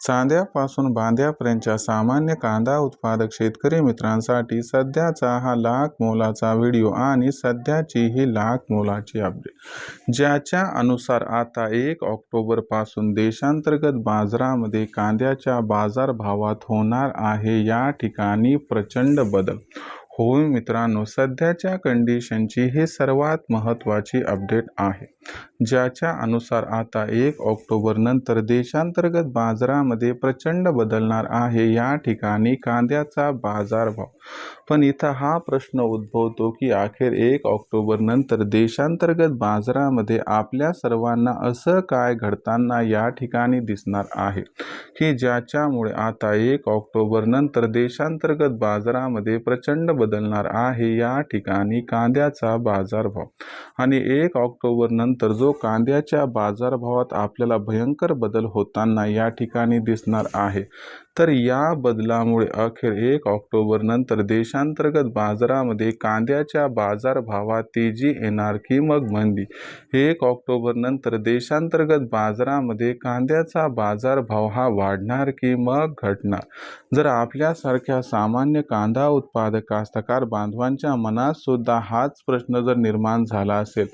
चांद्यापासून बांध्यापर्यंतच्या सामान्य कांदा उत्पादक शेतकरी मित्रांसाठी सध्याचा हा लाख मोलाचा व्हिडिओ आणि सध्याची ही लाख मोलाची अपडेट ज्याच्या अनुसार आता एक ऑक्टोबरपासून देशांतर्गत बाजारामध्ये कांद्याच्या बाजारभावात होणार आहे या ठिकाणी प्रचंड बदल. होऊन मित्रांनो सध्याच्या कंडिशनची हे सर्वात महत्त्वाची अपडेट आहे. ज्याच्या अनुसार आता एक ऑक्टोबर नंतर देशांतर्गत बाजारामध्ये प्रचंड बदलणार आहे या ठिकाणी कांद्याचा बाजारभाव. पण इथं हा प्रश्न उद्भवतो की अखेर एक ऑक्टोबर नंतर देशांतर्गत बाजारामध्ये आपल्या सर्वांना असं काय घडताना या ठिकाणी दिसणार आहे? की ज्याच्यामुळे आता एक ऑक्टोबर नंतर देशांतर्गत बाजारामध्ये प्रचंड बदलणार आहे. या ठिकाणी कांद्याचा बाजारभाव. आणि एक ऑक्टोबर नंतर जो कांद्याच्या बाजारभावात आपल्याला भयंकर बदल होताना या ठिकाणी दिसणार आहे. तर या बदलामुळे अखेर एक ऑक्टोबरनंतर देशांतर्गत बाजारामध्ये कांद्याच्या बाजारभावात तेजी येणार की मग मंदी एक ऑक्टोबरनंतर देशांतर्गत बाजारामध्ये कांद्याचा बाजारभाव हा वाढणार की मग घटणार? जर आपल्यासारख्या सामान्य कांदा उत्पादक कास्तकार बांधवांच्या मनात सुद्धा हाच प्रश्न जर निर्माण झाला असेल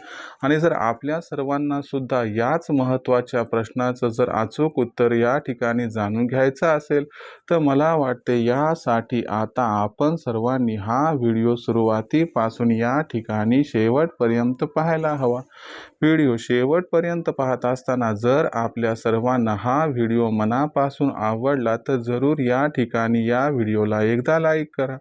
आणि जर आपल्या सर्वांना सुद्धा याच महत्त्वाच्या प्रश्नाचं जर अचूक उत्तर या ठिकाणी जाणून घ्यायचं असेल तर मला वाटते यासाठी आता आपण सर्वांनी हा व्हिडिओ सुरुवातीपासून या ठिकाणी शेवटपर्यंत पाहायला हवा. व्हिडिओ शेवटपर्यंत पाहत असताना जर आपल्या सर्वांना हा व्हिडिओ मनापासून आवडला तर जरूर या ठिकाणी या व्हिडिओला एकदा लाईक करा.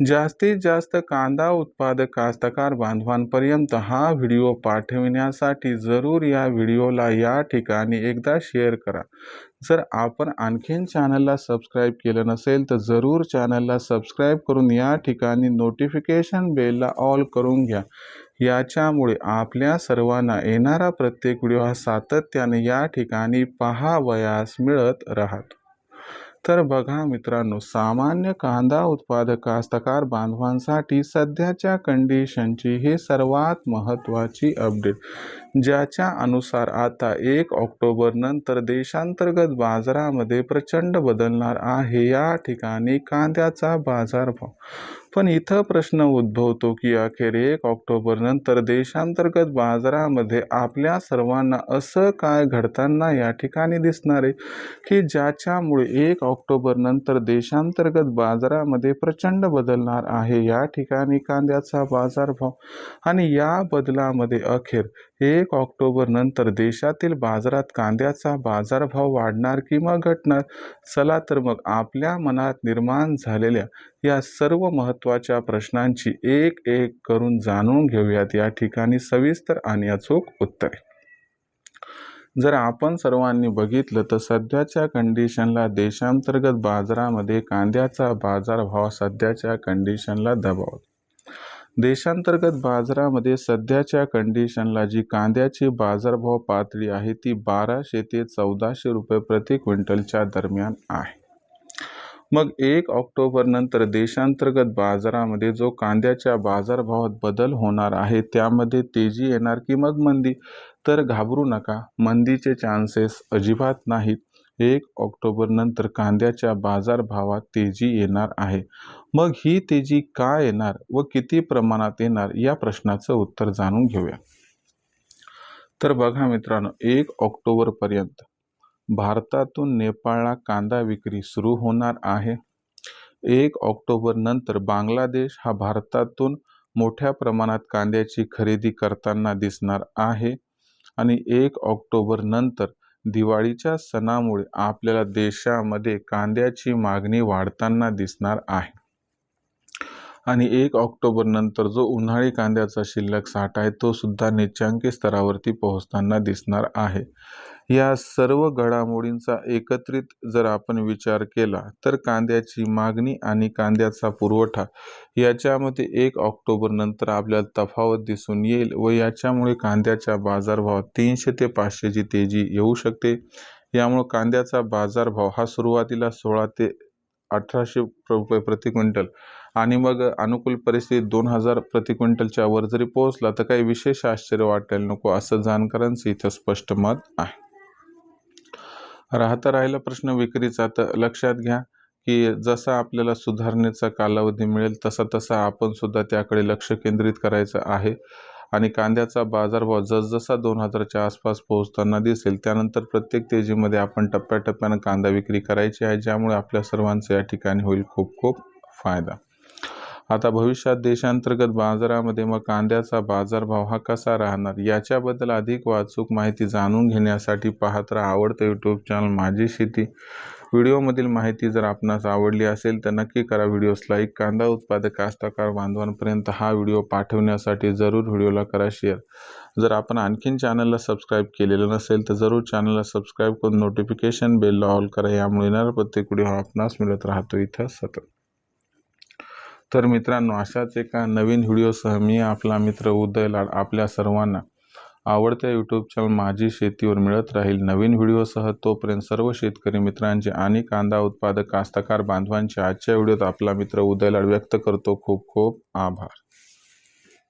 जास्तीत जास्त कांदा उत्पादक कास्तकार बांधवांपर्यंत हा व्हिडिओ पाठविण्यासाठी जरूर या व्हिडिओला या ठिकाणी एकदा शेअर करा. जर आपण आणखीन चॅनलला सबस्क्राईब केलं नसेल तर जरूर चॅनलला सबस्क्राईब करून या ठिकाणी नोटिफिकेशन बेलला ऑल करून घ्या. याच्यामुळे आपल्या सर्वांना येणारा प्रत्येक व्हिडिओ हा सातत्याने या ठिकाणी पाहावयास मिळत राहतो. तर बघा मित्रांनो सामान्य कांदा उत्पादक कास्तकार बांधवांसाठी सध्याच्या कंडिशनची ही सर्वात महत्त्वाची अपडेट ज्याच्या अनुसार आता एक ऑक्टोबर नंतर देशांतर्गत बाजारामध्ये प्रचंड बदलणार आहे. या ठिकाणी कांद्याचा बाजारभाव. पण इथं प्रश्न उद्भवतो की अखेर एक ऑक्टोबर नंतर देशांतर्गत बाजारामध्ये आपल्या सर्वांना असं काय घडताना या ठिकाणी दिसणार आहे? की ज्याच्यामुळे एक ऑक्टोबर नंतर देशांतर्गत बाजारामध्ये प्रचंड बदलणार आहे? या ठिकाणी कांद्याचा बाजारभाव. आणि या बदलामध्ये अखेर एक ऑक्टोबर नंतर देशातील बाजारात कांद्याचा बाजारभाव वाढणार किंवा घटणार चला तर मग आपल्या मनात निर्माण झालेल्या या सर्व महत्त्वाच्या प्रश्नांची एक एक करून जाणून घेऊयात. या ठिकाणी सविस्तर आणि अचूक उत्तरे. जर आपण सर्वांनी बघितलं तर सध्याच्या कंडिशनला देशांतर्गत बाजारामध्ये कांद्याचा बाजारभाव सध्याच्या कंडिशनला दबाव देशांतर्गत बाजारामध्ये सध्याच्या कंडिशनला जी कांद्याची बाजारभाव पातळी आहे ती बाराशे ते चौदाशे रुपये प्रति क्विंटलच्या दरम्यान आहे. मग एक ऑक्टोबर नंतर देशांतर्गत बाजारामध्ये जो कांद्याच्या बाजारभावात बदल होणार आहे त्यामध्ये तेजी येणार की मग मंदी? तर घाबरू नका मंदीचे चान्सेस अजिबात नाहीत. एक ऑक्टोबर नंतर कांद्याच्या बाजारभावात तेजी येणार आहे. मग ही तेजी का येणार व किती प्रमाणात येणार या प्रश्नाचं उत्तर जाणून घेऊया. तर बघा मित्रांनो एक ऑक्टोबरपर्यंत भारतातून नेपाळला कांदा विक्री सुरू होणार आहे. एक ऑक्टोबर नंतर बांगलादेश हा भारतातून मोठ्या प्रमाणात कांद्याची खरेदी करताना दिसणार आहे. आणि एक ऑक्टोबर नंतर दिवाळीच्या सणामुळे आपल्याला देशामध्ये कांद्याची मागणी वाढताना दिसणार आहे. आणि एक ऑक्टोबर नंतर जो उन्हाळी कांद्याचा शिल्लक साठा आहे तो सुद्धा निच्चांकी स्तरावरती पोहोचताना दिसणार आहे. या सर्व घडामोडींचा एकत्रित जर आपण विचार केला तर कांद्याची मागणी आणि कांद्याचा पुरवठा याच्यामध्ये एक ऑक्टोबर नंतर आपल्याला तफावत दिसून येईल व याच्यामुळे कांद्याच्या बाजारभाव तीनशे ते पाचशेची तेजी येऊ शकते. यामुळे कांद्याचा बाजारभाव हा सुरुवातीला सोळा ते अठराशे रुपये प्रति क्विंटल आणि मग अनुकूल परिस्थितीत दोन हजार प्रति क्विंटलच्या वर जरी पोहोचला तर काही विशेष आश्चर्य वाटायला नको असं जाणकारांचं इथं स्पष्ट मत आहे. राहता राहिला प्रश्न विक्रीचा तर लक्षात घ्या की जसा आपल्याला सुधारणेचा कालावधी मिळेल तसा तसा आपण सुद्धा त्याकडे लक्ष केंद्रित करायचं आहे. आणि कांद्याचा बाजारभाव जसजसा दोन हजारच्या आसपास पोहोचताना दिसेल त्यानंतर प्रत्येक तेजीमध्ये आपण टप्प्याटप्प्यानं कांदा विक्री करायची आहे ज्यामुळे आपल्या सर्वांचा या ठिकाणी होईल खूप खूप फायदा. आता भविष्यात देशांतर्गत बाजारामध्ये मग कांद्याचा बाजारभाव हा कसा राहणार? याच्याबद्दल अधिक वाचूक माहिती जाणून घेण्यासाठी पाहत राहा आवडतं यूट्यूब चॅनल माझी शेती. व्हिडिओमधील माहिती जर आपणास आवडली असेल तर नक्की करा व्हिडिओस लाईक. कांदा उत्पादक कास्तकार बांधवांपर्यंत हा व्हिडिओ पाठवण्यासाठी जरूर व्हिडिओला करा शेअर. जर आपण आणखीन चॅनलला सबस्क्राईब केलेलं नसेल तर जरूर चॅनलला सबस्क्राईब करून नोटिफिकेशन बेलला ऑल करा. यामुळे येणारा प्रत्येक व्हिडिओ हो आपणास मिळत राहतो. इथं सतत. तर मित्रांनो अशाच एका नवीन व्हिडिओसह मी आपला मित्र उदय लाड आपल्या सर्वांना आवडत्या यूट्यूब चॅनल माझी शेतीवर मिळत राहील. नवीन व्हिडिओसह तोपर्यंत सर्व शेतकरी मित्रांचे आणि कांदा उत्पादक कास्तकार बांधवांचे आजच्या व्हिडिओत आपला मित्र उदयलाड व्यक्त करतो. खूप खूप आभार.